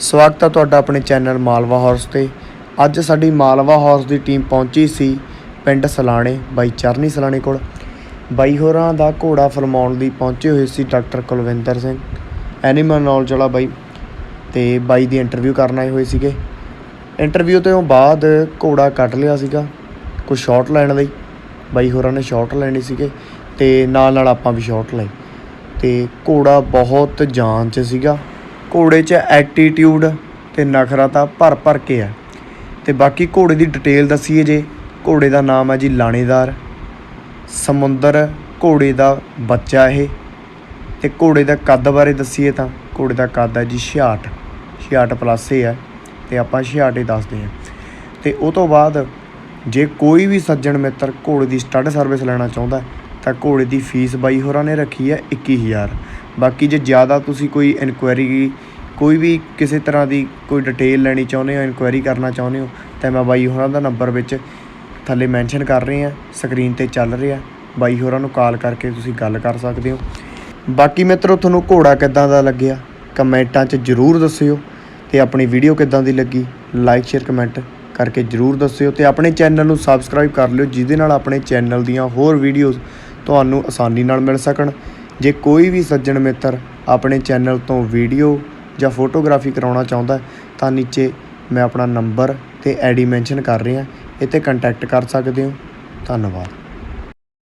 ਸਵਾਗਤ ਹੈ ਤੁਹਾਡਾ ਆਪਣੇ ਚੈਨਲ ਮਾਲਵਾ ਹਾਰਸ ਤੇ। ਅੱਜ ਸਾਡੀ ਮਾਲਵਾ ਹਾਰਸ ਦੀ ਟੀਮ ਪਹੁੰਚੀ ਸੀ ਪਿੰਡ ਸਲਾਣੇ, ਬਾਈ ਚਰਨੀ ਸਲਾਣੇ ਕੋਲ। ਬਾਈ ਹੋਰਾਂ ਦਾ ਘੋੜਾ ਫਰਮਾਉਣ ਲਈ ਪਹੁੰਚੇ ਹੋਏ ਸੀ doctor Kulwinder Singh, animal knowledge ਵਾਲਾ ਬਾਈ ਤੇ ਬਾਈ ਦੀ ਇੰਟਰਵਿਊ ਕਰਨ ਆਏ ਹੋਏ ਸੀਗੇ। ਇੰਟਰਵਿਊ ਤੋਂ ਬਾਅਦ ਘੋੜਾ ਕੱਢ ਲਿਆ ਸੀਗਾ ਕੁਝ ਸ਼ਾਟ ਲੈਣ ਲਈ। ਬਾਈ ਹੋਰਾਂ ਨੇ ਸ਼ਾਟ ਲੈਣੀ ਸੀਗੇ ਤੇ ਨਾਲ ਨਾਲ ਆਪਾਂ ਵੀ ਸ਼ਾਟ ਲਈ ਤੇ ਘੋੜਾ ਬਹੁਤ ਜਾਨ 'ਚ ਸੀਗਾ। ਘੋੜੇ 'ਚ ਐਟੀਟਿਊਡ ਤੇ ਨਖਰਾ ਤਾਂ ਭਰ ਭਰ ਕੇ ਆ। ਤੇ ਬਾਕੀ ਘੋੜੇ ਦੀ ਡਿਟੇਲ ਦੱਸੀਏ ਜੇ, ਘੋੜੇ ਦਾ ਨਾਮ ਹੈ ਜੀ ਲਾਣੇਦਾਰ। ਸਮੁੰਦਰ ਘੋੜੇ ਦਾ ਬੱਚਾ ਇਹ। ਤੇ ਘੋੜੇ ਦਾ ਕੱਦ ਬਾਰੇ ਦੱਸੀਏ ਤਾਂ, ਘੋੜੇ ਦਾ ਕੱਦ ਹੈ ਜੀ 66 66 ਪਲੱਸ ਇਹ ਹੈ ਤੇ ਆਪਾਂ 66 ਹੀ ਦੱਸਦੇ ਹਾਂ। ਤੇ ਉਹ ਤੋਂ ਬਾਅਦ ਜੇ ਕੋਈ ਵੀ ਸੱਜਣ ਮਿੱਤਰ ਘੋੜੇ ਦੀ ਸਟੱਡ ਸਰਵਿਸ ਲੈਣਾ ਚਾਹੁੰਦਾ, ਤਾਂ ਘੋੜੇ ਦੀ ਫੀਸ ਬਾਈ ਹੋਰਾਂ ਨੇ ਰੱਖੀ ਹੈ 21000 ਬਾਕੀ ਜੇ ਜ਼ਿਆਦਾ ਤੁਸੀਂ ਕੋਈ ਇਨਕੁਆਇਰੀ ਕੋਈ ਵੀ ਕਿਸੇ ਤਰ੍ਹਾਂ ਦੀ ਕੋਈ ਡਿਟੇਲ ਲੈਣੀ ਚਾਹੁੰਦੇ ਹੋ ਇਨਕੁਆਇਰੀ ਕਰਨਾ ਚਾਹੁੰਦੇ ਹੋ, ਤਾਂ ਮੈਂ ਬਾਈ ਹੋਰਾਂ ਦਾ ਨੰਬਰ ਵਿੱਚ ਥੱਲੇ ਮੈਂਸ਼ਨ ਕਰ ਰਹੇ ਹਾਂ ਸਕਰੀਨ ਤੇ ਚੱਲ ਰਿਹਾ ਬਾਈ ਹੋਰਾਂ ਨੂੰ ਕਾਲ ਕਰਕੇ ਤੁਸੀਂ ਗੱਲ ਕਰ ਸਕਦੇ ਹੋ। ਬਾਕੀ ਮਿੱਤਰੋ, ਤੁਹਾਨੂੰ ਘੋੜਾ ਕਿੱਦਾਂ ਦਾ ਲੱਗਿਆ? ਕਮੈਂਟਾਂ 'ਚ ਜਰੂਰ ਦੱਸਿਓ ਤੇ ਆਪਣੀ ਵੀਡੀਓ ਕਿੱਦਾਂ ਦੀ ਲੱਗੀ? ਲਾਈਕ ਸ਼ੇਅਰ ਕਮੈਂਟ ਕਰਕੇ ਜਰੂਰ ਦੱਸਿਓ ਤੇ ਆਪਣੇ ਚੈਨਲ ਨੂੰ ਸਬਸਕ੍ਰਾਈਬ ਕਰ ਲਿਓ, ਜਿਹਦੇ ਨਾਲ ਆਪਣੇ ਚੈਨਲ ਦੀਆਂ ਹੋਰ ਵੀਡੀਓਜ਼ ਤੁਹਾਨੂੰ ਆਸਾਨੀ ਨਾਲ ਮਿਲ ਸਕਣ। ਜੇ ਕੋਈ ਵੀ ਸੱਜਣ ਮਿੱਤਰ ਆਪਣੇ ਚੈਨਲ ਤੋਂ ਵੀਡੀਓ ਜਾਂ ਫੋਟੋਗ੍ਰਾਫੀ ਕਰਾਉਣਾ ਚਾਹੁੰਦਾ ਤਾਂ ਨੀਚੇ ਮੈਂ ਆਪਣਾ ਨੰਬਰ ਤੇ ਆਈਡੀ ਮੈਂਸ਼ਨ ਕਰ ਰਿਹਾ ਇਹ ਤੇ ਕੰਟੈਕਟ ਕਰ ਸਕਦੇ ਹੋ। ਧੰਨਵਾਦ।